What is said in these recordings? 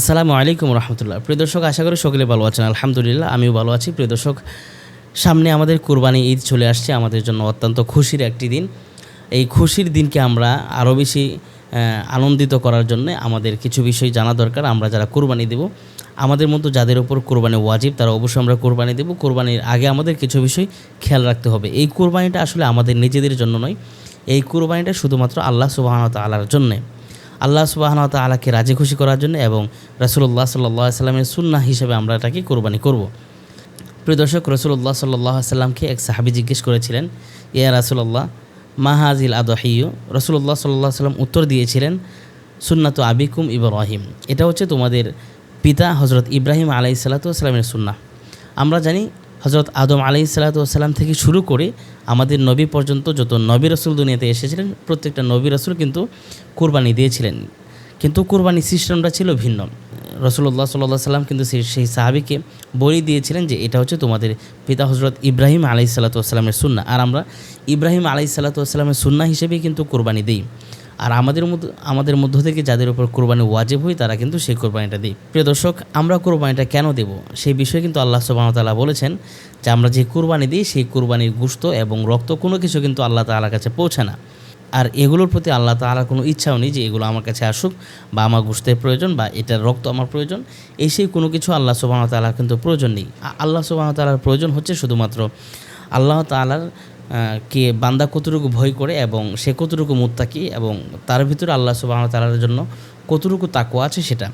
আসসালামু আলাইকুম রহমতুল্লাহ। প্রিয় দর্শক, আশা করি সকলে ভালো আছেন। আলহামদুলিল্লাহ, আমিও ভালো আছি। প্রিয় দর্শক, সামনে আমাদের কুরবানি ঈদ চলে আসছে। আমাদের জন্য অত্যন্ত খুশির একটি দিন। এই খুশির দিনকে আমরা আরও বেশি আনন্দিত করার জন্য আমাদের কিছু বিষয় জানা দরকার। আমরা যারা কুরবানি দেব, আমাদের মতো যাদের উপর কোরবানি ওয়াজিব, তারা অবশ্যই আমরা কোরবানি দেব। কোরবানির আগে আমাদের কিছু বিষয় খেয়াল রাখতে হবে। এই কোরবানিটা আসলে আমাদের নিজেদের জন্য নয়। এই কোরবানিটা শুধুমাত্র আল্লাহ সুবাহন তালার জন্যে। আল্লাহ সুবাহন তালাকে রাজি খুশি করার জন্য এবং রাসুল্লাহ সাল্লাহ সাল্লামের সুন্নাহ হিসেবে আমরা এটাকে কোরবানি করব। প্রিয় দর্শক রসুল্লাহ সাল্লাহ সাল্লামকে এক সাহাবি জিজ্ঞেস করেছিলেন, ইয়া রাসুল্লাহ মাহাজিল আদহিউ রসুল্লাহ সাল্লাহ সাল্লাম উত্তর দিয়েছিলেন, সুন্নাত আবিকুম ইব্রাহিম। এটা হচ্ছে তোমাদের পিতা হজরত ইব্রাহিম আলাই সাল্লাতামের সুন্নাহ। আমরা জানি হজরত আদম আলাই সাল্লাতাম থেকে শুরু করে আমাদের নবী পর্যন্ত যত নবী রসুল দুনিয়াতে এসেছিলেন, প্রত্যেকটা নবী রসুল কিন্তু কোরবানি দিয়েছিলেন। কিন্তু কোরবানি সিস্টেমটা ছিল ভিন্ন। রসুল্লাহ সাল্লাহ সাল্লাম কিন্তু সেই সেই সাহাবিকে বলেই দিয়েছিলেন যে এটা হচ্ছে তোমাদের পিতা হজরত ইব্রাহিম আলাই সাল্লাতামের সুন্না আর আমরা ইব্রাহিম আলাই সাল্লাতামের সুন্না হিসেবেই কিন্তু কোরবানি দিই। আর আমাদের মধ্যে, আমাদের মধ্য থেকে যাদের উপর কোরবানি ওয়াজেব হয়, তারা কিন্তু সেই কোরবানিটা দিই প্রিয় দর্শক, আমরা কোরবানিটা কেন দেব? সেই বিষয়ে কিন্তু আল্লাহ সুবাহতাল্লাহ বলেছেন যে আমরা যে কোরবানি দিই, সেই কোরবানির গুস্ত এবং রক্ত কোনো কিছু কিন্তু আল্লাহ তালার কাছে পৌঁছে না। আর এগুলোর প্রতি আল্লাহ তালার কোনো ইচ্ছাও নেই যে এগুলো আমার কাছে আসুক বা আমার গুস্তের প্রয়োজন বা এটার রক্ত আমার প্রয়োজন, এই সেই কোনো কিছু আল্লাহ সুবাহ তালার কিন্তু প্রয়োজন নেই। আল্লাহ সুবাহ তালার প্রয়োজন হচ্ছে শুধুমাত্র আল্লাহ তালার কে বান্দা কতটুকু ভয় করে এবং সে কতটুকু মুত্তাকি এবং তার ভিতরে আল্লাহ সুবাহ তালার জন্য কতটুকু তাকু আছে সেটা।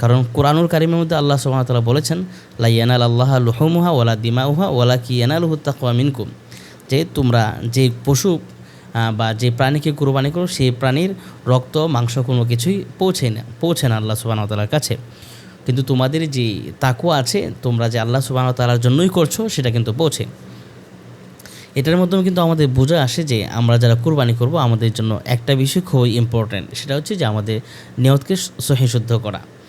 কারণ কোরআনুল কারিমের মধ্যে আল্লাহ সুবাহ তালা বলেছেন লাইয়ানাল আল্লাহ লুহমুহা ওয়ালা দিমাউহা ওয়ালা কি ইয়ানালহু তাকুয়া মিনকুম। যে তোমরা যে পশু বা যে প্রাণীকে কুরবানি করো, সেই প্রাণীর রক্ত, মাংস কোনো কিছুই পৌঁছে না পৌঁছে না আল্লাহ সুবাহ তালার কাছে। কিন্তু তোমাদের যে তাকুয়া আছে, তোমরা যে আল্লাহ সুবাহ তালার জন্যই করছ, সেটা কিন্তু পৌঁছে। এটার মাধ্যমে কিন্তু আমাদের বোঝা আসে যে আমরা যারা কোরবানি করব, আমাদের জন্য একটা বিষয় খুবই ইম্পর্ট্যান্ট সেটা হচ্ছে যে আমাদের নিয়তকে সহিশুদ্ধ করা।